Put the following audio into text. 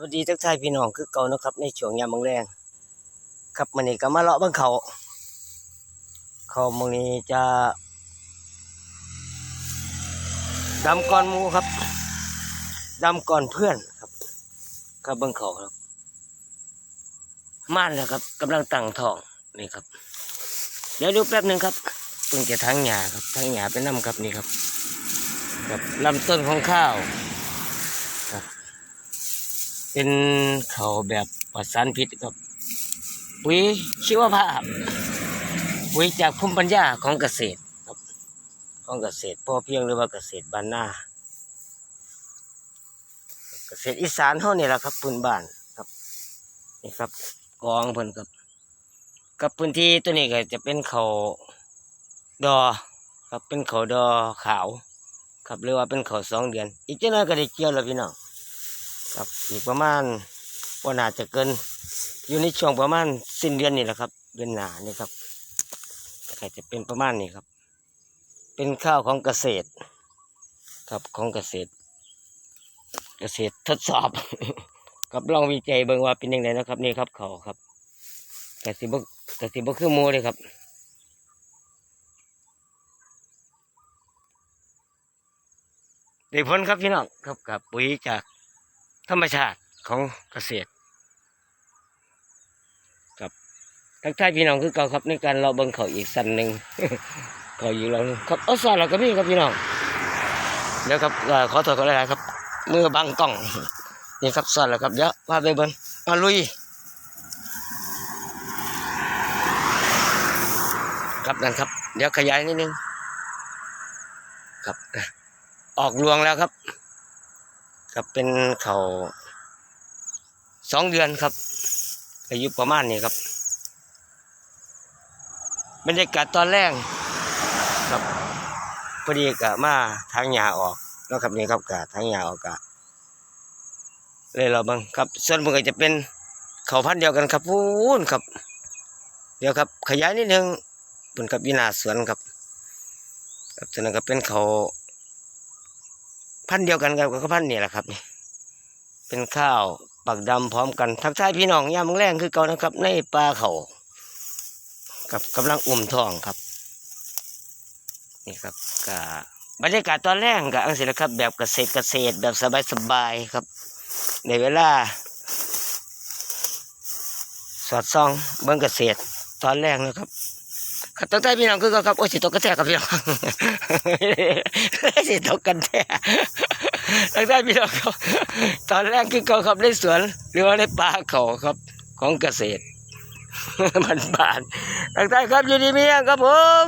สวัสดีทักทายพี่น้องคือเก่านะครับ ในช่วงยามมื้อแรงครับมื้อนี้ก็มาเลาะบิ่งเขา เขามื้อนี้จะดำก่อนมูครับดำก่อนเพื่อนครับครับบิ่งเขาครับม่านแล้วครับกำลังตั้งท้องนี่ครับ เดี๋ยวดูแป๊บหนึ่งครับเพิ่งจะทั้งหญ้าครับทั้งหญ้าเป็นน้ำครับนี่ครับ ครับลำต้นของข้าว เป็นเขาแบบปลอดสารพิษครับปุ๋ยชีวภาพปุ๋ยจากภูมิปัญญาของเกษตรครับ ของเกษตรพ่อเพียงหรือว่าเกษตรบ้านนาเกษตรอีสานเท่านี่แหละครับพื้นบ้านครับนี่ครับกองเพิ่นครับกับพื้นที่ตัวนี้ก็จะเป็นเขาดอ ครับเป็นเขาดอขาว ครับหรือว่าเป็นเขาสองเดือน อีกเจ้าหน้อยก็ได้เกี่ยวแล้วพี่น้อง ครับอีกประมาณว่าน่าจะเกิน อยู่ในช่วงประมาณสิ้นเดือนนี่แหละครับ เดือนหนานี่ครับก็จะเป็นประมาณนี้ครับ เป็นข้าวของเกษตร ครับของเกษตร เกษตรทดสอบ กับลองวิจัยเบิ่งว่าเป็นยังไงนะครับ นี่ครับเขาครับกสิบกสิบคือหมูเลยครับได้ผลครับพี่น้องครับกับปุ๋ยจาก ธรรมชาติของเกษตรครับทักทายพี่น้องคือเก่าครับในการเราเบิ่งเขาอีกสันหนึ่งเขาอยู่เราครับเอาสอนเราก็มีครับพี่น้องเดี๋ยวครับขอโทษขออะไรครับมือบังกล้องนี่ครับสอนแล้วครับเดี๋ยวพาไปเบิ่งมาลุยครับนั่นครับ เดี๋ยวขยายนิดนึงครับออกรวงแล้วครับ ครับเป็นเขาสองเดือนครับอายุประมาณนี้ครับบรรยากาศตอนแรกครับพอดีกะมาทางหญ้าออกเนาะครับนี่ครับกะทางหญ้าออกกะเลยเราบังครับ ส่วนมันก็จะเป็นเขาพันเดียวกันครับพูนครับ เดี๋ยวครับ ขยายนิดนึงเป็นกับวินาสวนครับครับส่วนนั้นก็เป็นเขา พันเดียวกันกับกับพันนี่แหละครับนี่เป็นข้าวปักดำพร้อมกันทักทายพี่น้องยามแรงคือเก่านะครับ ในปลาเขากับกำลังอุ่มท้องครับ นี่ครับกับบรรยากาศตอนแรกกับอังสิละครับ แบบเกษตรเกษตรแบบสบายๆครับ ในเวลา สอดส่องเบิ้องเกษตรตอนแรกนะครับ ครับตั้งใจพี่น้องคือก็ครับโอ้ยสิตกกระแทกครับพี่น้องสิตกกันแท้ตั้งใจพี่น้องครับตอนแรกคือก็ครับในสวนหรือว่าในป่าเขาครับ ของเกษตรมันบานตั้งใจครับอยู่ดีมีแรงครับผม